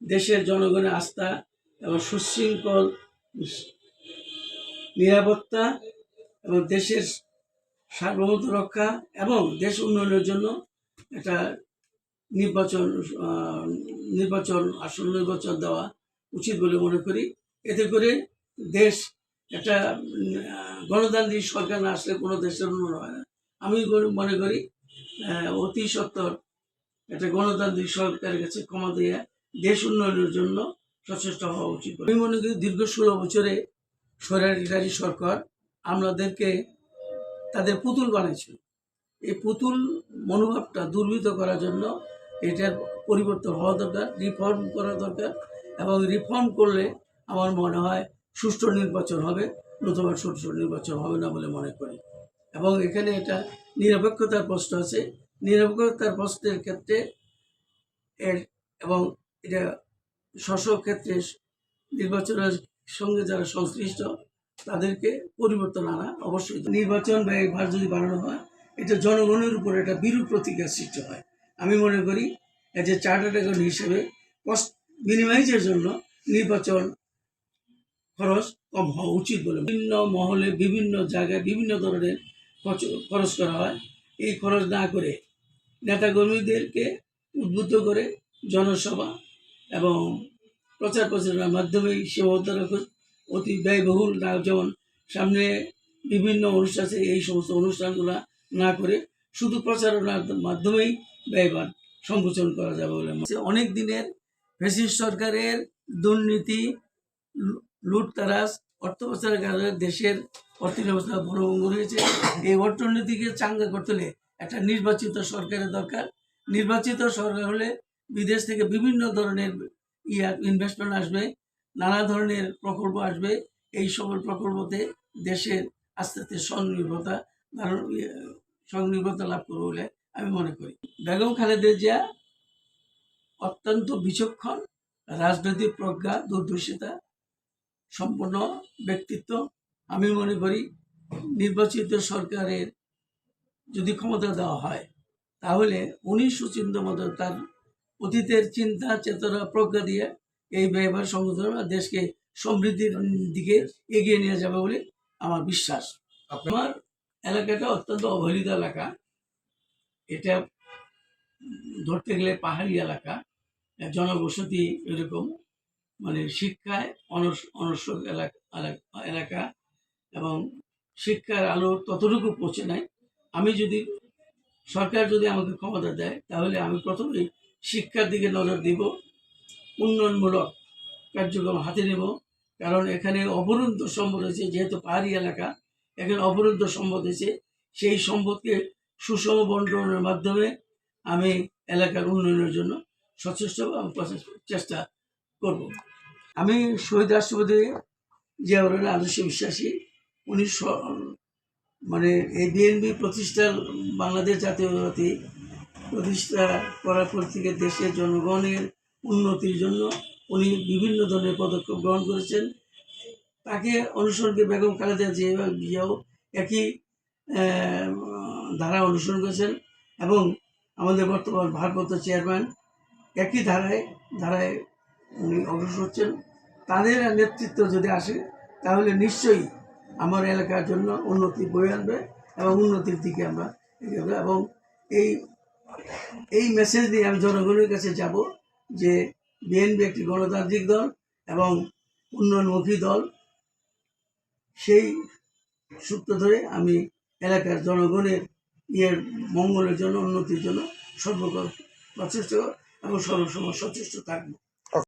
দেশের জনগণের আস্থা এবং সুশৃঙ্খল, নিরাপত্তা এবং দেশের সার্বভৌমত্ব রক্ষা এবং দেশ উন্নয়নের জন্য একটা নির্বাচন নির্বাচন আসন নির্বাচন দেওয়া উচিত বলে মনে করি। এতে করে দেশ একটা গণতান্ত্রিক সরকার না আসলে কোনো দেশের উন্নয়ন হয় না। আমি মনে করি অতি সত্তর একটা গণতান্ত্রিক সরকারের কাছে ক্ষমা দিয়ে দেশ উন্নয়নের জন্য সচেষ্ট হওয়া উচিত। আমি মনে করি দীর্ঘ ষোলো বছরে স্বৈরাচারী সরকার আমাদেরকে তাদের পুতুল বানিয়েছিল। এই পুতুল মনোভাবটা দুর্বৃত করার জন্য এটার পরিবর্তন হওয়া দরকার রিফর্ম করা দরকার এবং রিফর্ম করলে আমার মনে হয় সুষ্ঠু নির্বাচন হবে, নতুবা সুষ্ঠু নির্বাচন হবে না বলে মনে করি। এবং এখানে এটা নিরপেক্ষতার প্রশ্ন আছে। নিরপেক্ষতার প্রশ্নের ক্ষেত্রে এর এবং এটা স্ব ক্ষেত্রে নির্বাচনের সঙ্গে যারা সংশ্লিষ্ট, তাদেরকে পরিবর্তন আনা অবশ্যই নির্বাচন ব্যয়ভার যদি বাড়ানো হয়, এটা জনগণের উপর একটা বিরূপ প্রতিক্রিয়া সৃষ্টি হয়। আমি মনে করি এ চার্টার্ড অ্যাকাউন্ট হিসেবে কস্ট মিনিমাইজের জন্য নির্বাচন খরচ কম হওয়া উচিত বলে বিভিন্ন মহলে বিভিন্ন জায়গায় বিভিন্ন ধরনের খরচ করা হয়। এই খরচ না করে নেতাকর্মীদেরকে উদ্বুদ্ধ করে জনসভা এবং প্রচার প্রচারণার মাধ্যমেই সীমাবদ্ধ অতি ব্যয়বহুল না, যেমন সামনে বিভিন্ন অনুষ্ঠান আছে, এই সমস্ত অনুষ্ঠানগুলো না করে শুধু প্রচারণার মাধ্যমেই ব্যয়বান সংকোচন করা যাবে বলে। অনেক দিনের ফেসিস সরকারের দুর্নীতি, লু- লুটতারাজ অর্থ পাচারের কারণে দেশের অর্থনীতি ব্যবস্থা ভঙ্গ হয়েছে এই অর্থনীতিকে চাঙ্গা করতে হলে একটা নির্বাচিত সরকারের দরকার নির্বাচিত সরকার হলে বিদেশ থেকে বিভিন্ন ধরনের ইয়া ইনভেস্টমেন্ট আসবে নানা ধরনের প্রকল্প আসবে। এই সকল প্রকল্পতে দেশের আস্তে আস্তে স্বনির্ভরতা ধারণ ইয়ে, স্বনির্ভরতা লাভ করবে বলে আমি মনে করি। বেগম খালেদা জিয়া অত্যন্ত বিচক্ষণ রাজনৈতিক প্রজ্ঞা দূরদর্শিতা সম্পন্ন ব্যক্তিত্ব। আমি মনে করি নির্বাচিত সরকারের যদি ক্ষমতা দেওয়া হয় তাহলে উনি সুচিন্ত মতো তার অতীতের চিন্তা চেতনা প্রজ্ঞা দিয়ে এই ব্যবহার সংশোধন আর দেশকে সমৃদ্ধির দিকে এগিয়ে নিয়ে যাবে বলে আমার বিশ্বাস। আমার এলাকাটা অত্যন্ত অবহেলিত এলাকা। এটা ধরতে গেলে পাহাড়ি এলাকা। জনবসতি এরকম। মানে শিক্ষায় অনস অনস্বক এলাকা এলাকা- এলাকা এবং শিক্ষার আলো ততটুকু পৌঁছে নাই। আমি যদি সরকার যদি আমাকে ক্ষমতা দেয় তাহলে আমি প্রথমেই শিক্ষার দিকে নজর দিব, উন্নয়নমূলক কার্যক্রম হাতে নেব, কারণ এখানে অবরুদ্ধ সম্পদ আছে যেহেতু পাহাড়ি এলাকা, এখানে অবরুদ্ধ সম্পদ আছে সেই সম্পদকে সুষম বন্টনের মাধ্যমে আমি এলাকার উন্নয়নের জন্য সচেষ্ট চেষ্টা করব। আমি শহীদ রাষ্ট্রপতি জিয়াউর আদর্শে বিশ্বাসী উনি মানে এই বিএনপি প্রতিষ্ঠা বাংলাদেশ জাতীয়তাবাদী প্রতিষ্ঠা করার পর থেকে দেশের জনগণের উন্নতির জন্য উনি বিভিন্ন ধরনের পদক্ষেপ গ্রহণ করেছেন। তাকে অনুসরণকে বেগম খালেদা জিয়া জিয়াও একই ধারা অনুসরণ করেছেন এবং আমাদের বর্তমান ভারপ্রাপ্ত চেয়ারম্যান একই ধারায় ধারায় উনি অগ্রসর হচ্ছেন। তাদের নেতৃত্ব যদি আসে, তাহলে নিশ্চয়ই আমার এলাকার জন্য উন্নতি বয়ে আনবে এবং উন্নতির দিকে আমরা এগোবো এবং এই এই মেসেজ দিয়ে আমি জনগণের কাছে যাব যে বিএনপি একটি গণতান্ত্রিক দল এবং উন্নয়নমুখী দল। সেই সূত্র ধরে আমি এলাকার জনগণের ইয়ের, মঙ্গলের জন্য, উন্নতির জন্য সর্বকর সচেষ্ট এবং সর্বসময় সচেষ্ট থাকব।